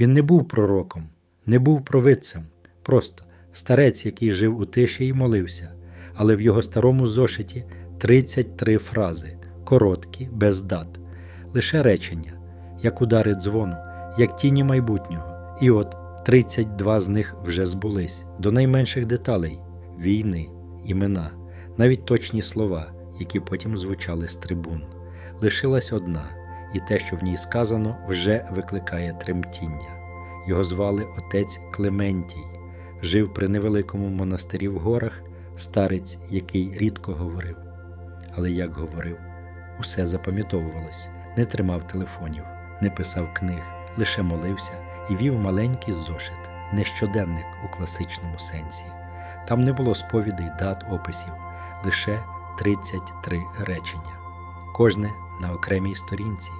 Він не був пророком, не був провидцем, просто старець, який жив у тиші і молився, але в його старому зошиті 33 фрази, короткі, без дат, лише речення, як удари дзвону, як тіні майбутнього. І от 32 з них вже збулись до найменших деталей війни, імена, навіть точні слова, які потім звучали з трибун. Лишилась одна, і те, що в ній сказано, вже викликає тремтіння. Його звали отець Клементій, жив при невеликому монастирі в горах, старець, який рідко говорив. Але як говорив, усе запам'ятовувалось, не тримав телефонів, не писав книг, лише молився і вів маленький зошит, не щоденник у класичному сенсі. Там не було сповідей, дат, описів, лише 33 речення, кожне на окремій сторінці,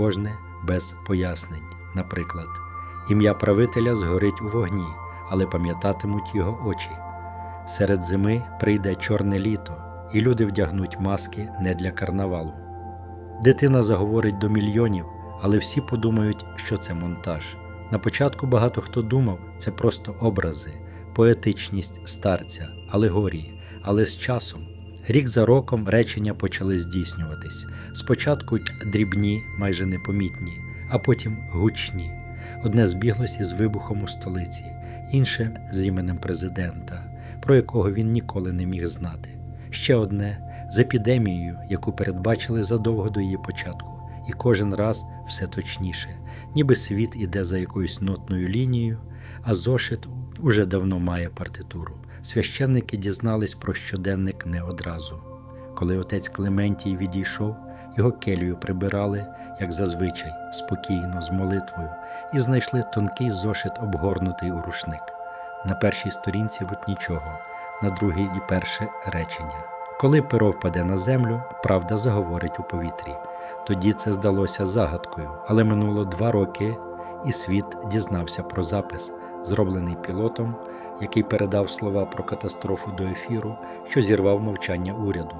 кожне без пояснень. Наприклад, ім'я правителя згорить у вогні, але пам'ятатимуть його очі. Серед зими прийде чорне літо, і люди вдягнуть маски не для карнавалу. Дитина заговорить до мільйонів, але всі подумають, що це монтаж. На початку багато хто думав, це просто образи, поетичність старця, алегорії, але з часом, рік за роком, речення почали здійснюватись. Спочатку дрібні, майже непомітні, а потім гучні. Одне збіглося із вибухом у столиці, інше з іменем президента, про якого він ніколи не міг знати. Ще одне з епідемією, яку передбачили задовго до її початку, і кожен раз все точніше, ніби світ іде за якоюсь нотною лінією, а зошит уже давно має партитуру. Священники дізнались про щоденник не одразу. Коли отець Клементій відійшов, його келію прибирали, як зазвичай, спокійно, з молитвою, і знайшли тонкий зошит, обгорнутий у рушник. На першій сторінці от нічого, на другій і перше речення. Коли перо впаде на землю, правда заговорить у повітрі. Тоді це здалося загадкою, але минуло два роки, і світ дізнався про запис, зроблений пілотом, який передав слова про катастрофу до ефіру, що зірвав мовчання уряду.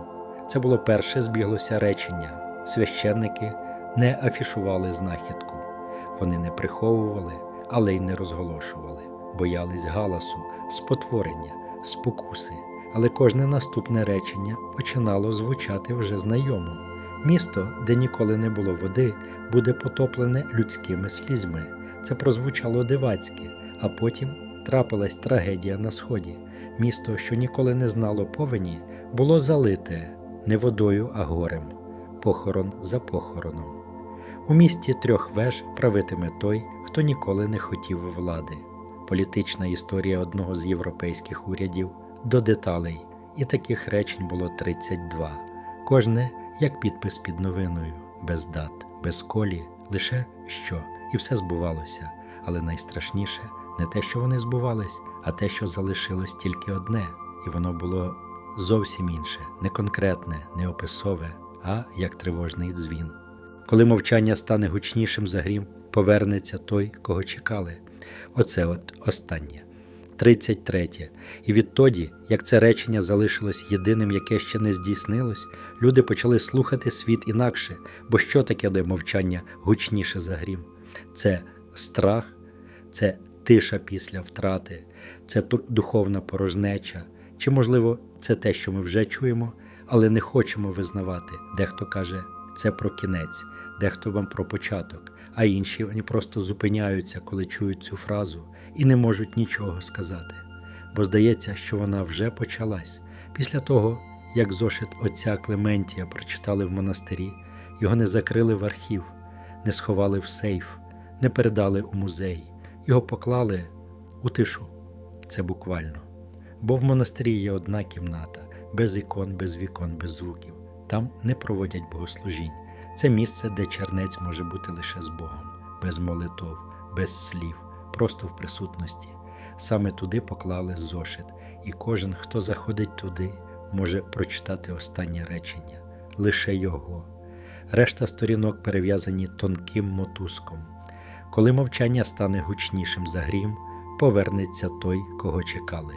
Це було перше збіглося речення. Священники не афішували знахідку. Вони не приховували, але й не розголошували, боялись галасу, спотворення, спокуси. Але кожне наступне речення починало звучати вже знайомо. Місто, де ніколи не було води, буде потоплене людськими слізьми. Це прозвучало дивацьки, а потім трапилась трагедія на сході. Місто, що ніколи не знало повені, було залите не водою, а горем, похорон за похороном. У місті трьох веж правитиме той, хто ніколи не хотів влади. Політична історія одного з європейських урядів до деталей, і таких речень було 32. Кожне як підпис під новиною, без дат, без колі, лише що, і все збувалося. Але найстрашніше не те, що вони збувались, а те, що залишилось тільки одне, і воно було зовсім інше, не конкретне, не описове, а як тривожний дзвін. Коли мовчання стане гучнішим за грім, повернеться той, кого чекали. Оце от останнє. 33. І відтоді, як це речення залишилось єдиним, яке ще не здійснилось, люди почали слухати світ інакше, бо що таке де мовчання гучніше за грім? Це страх, це тиша після втрати, це духовна порожнеча, чи, можливо, це те, що ми вже чуємо, але не хочемо визнавати. Дехто каже, це про кінець, дехто вам про початок, а інші вони просто зупиняються, коли чують цю фразу і не можуть нічого сказати. Бо здається, що вона вже почалась. Після того, як зошит отця Клементія прочитали в монастирі, його не закрили в архів, не сховали в сейф, не передали у музей, його поклали у тишу. Це буквально. Бо в монастирі є одна кімната, без ікон, без вікон, без звуків. Там не проводять богослужінь. Це місце, де чернець може бути лише з Богом, без молитов, без слів, просто в присутності. Саме туди поклали зошит, і кожен, хто заходить туди, може прочитати останнє речення лише його. Решта сторінок перев'язані тонким мотузком. Коли мовчання стане гучнішим за грім, повернеться той, кого чекали.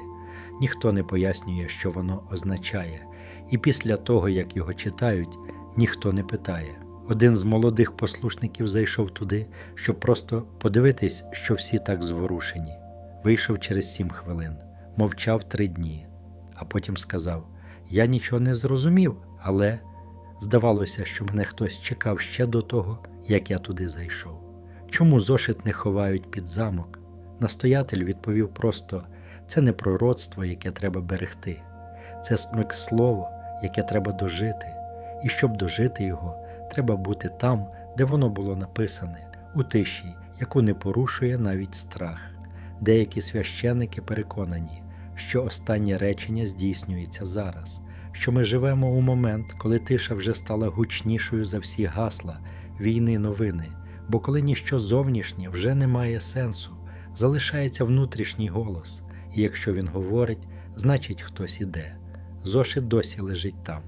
Ніхто не пояснює, що воно означає, і після того, як його читають, ніхто не питає, Один з молодих послушників зайшов туди, щоб просто подивитись, що всі так зворушені. Вийшов через сім хвилин, мовчав три дні, а потім сказав: Я нічого не зрозумів, але здавалося, що мене хтось чекав ще до того, як я туди зайшов. Чому зошит не ховають під замок? Настоятель відповів просто: це не пророцтво, яке треба берегти, це смик слово, яке треба дожити, і щоб дожити його, треба бути там, де воно було написане, у тиші, яку не порушує навіть страх. Деякі священники переконані, що останнє речення здійснюється зараз, що ми живемо у момент, коли тиша вже стала гучнішою за всі гасла, війни, новини, бо коли ніщо зовнішнє вже не має сенсу, залишається внутрішній голос, і якщо він говорить, значить хтось іде. Зошит досі лежить там.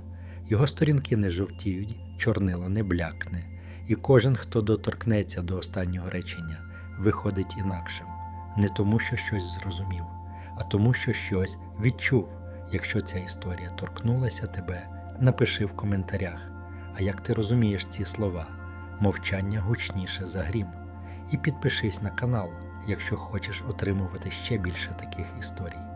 Його сторінки не жовтіють, чорнило не блякне, і кожен, хто доторкнеться до останнього речення, виходить інакшим, не тому, що щось зрозумів, а тому, що щось відчув. Якщо ця історія торкнулася тебе, напиши в коментарях. А як ти розумієш ці слова? Мовчання гучніше за грім. І підпишись на канал, якщо хочеш отримувати ще більше таких історій.